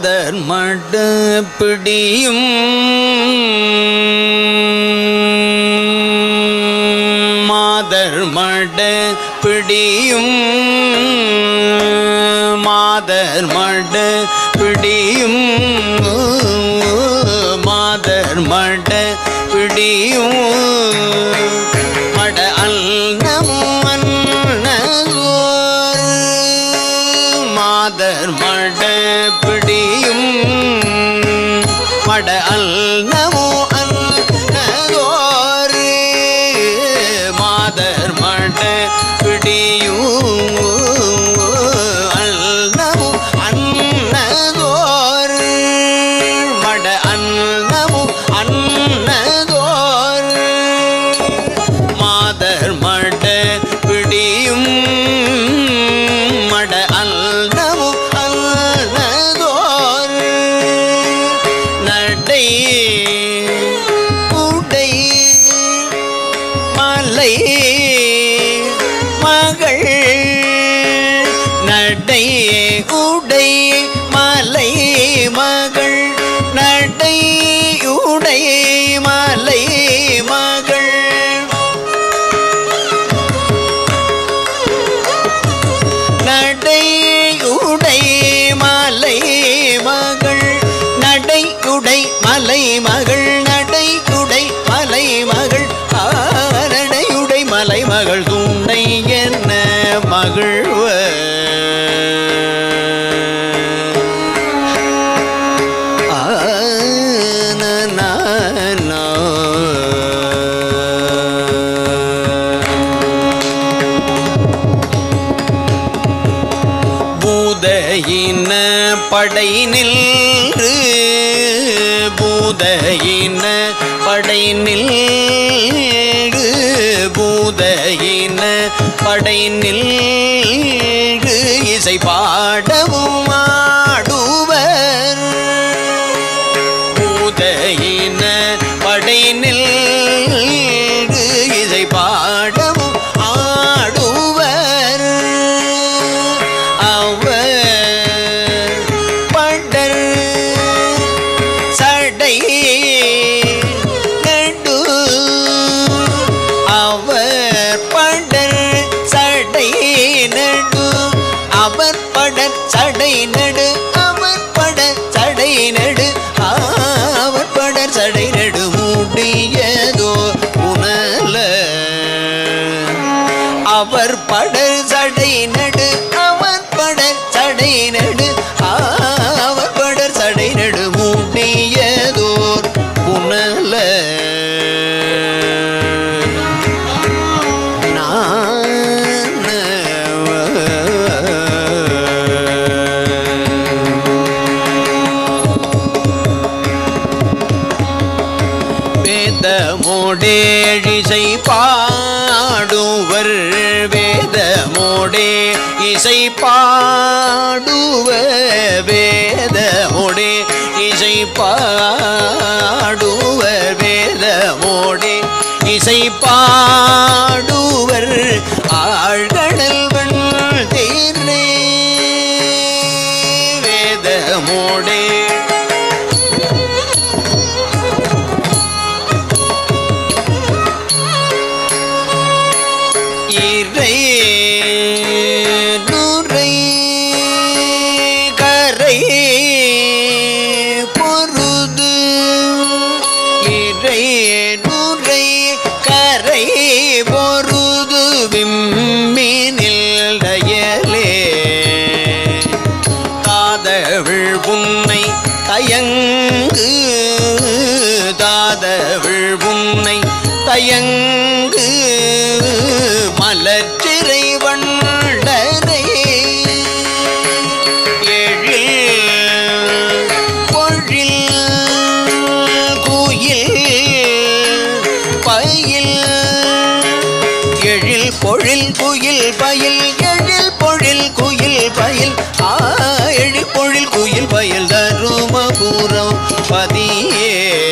மாதர் மடு பிடியும் மாதர் மடு பிடியும் மாதர் மடு பிடியும் மாதர் மட பிடியும் மட அல்னம் மன்னோர் மாதர் மட மலை மகள் நடை உடை பூதையின படை நின்று பூதையின படை நின்று பூதையின படை நின்று இசை பாடவும் நடு அவர் பட சடை நடு. அவர் பட சடை நடு. அவர் பட சடை நடு முடியதோ உணல. அவர் வேதமோடேழிசை பாடுவர் வேதமோடே இசை பாடுவ வேதமோடே இசை பாடுவ வேதமோடே இசை பா தயங்கு தாதவிழ் உன்னை தயங்கு மலச்சிறை வண்டரை எழில் பொழில் குயில் பயில். எழில் பொழில் குயில் பயில். எழில் பொழில் குயில் பயில். ஆ எழில் பொழில் குயில் பயில் தரும். தருமபுரம் பதியே.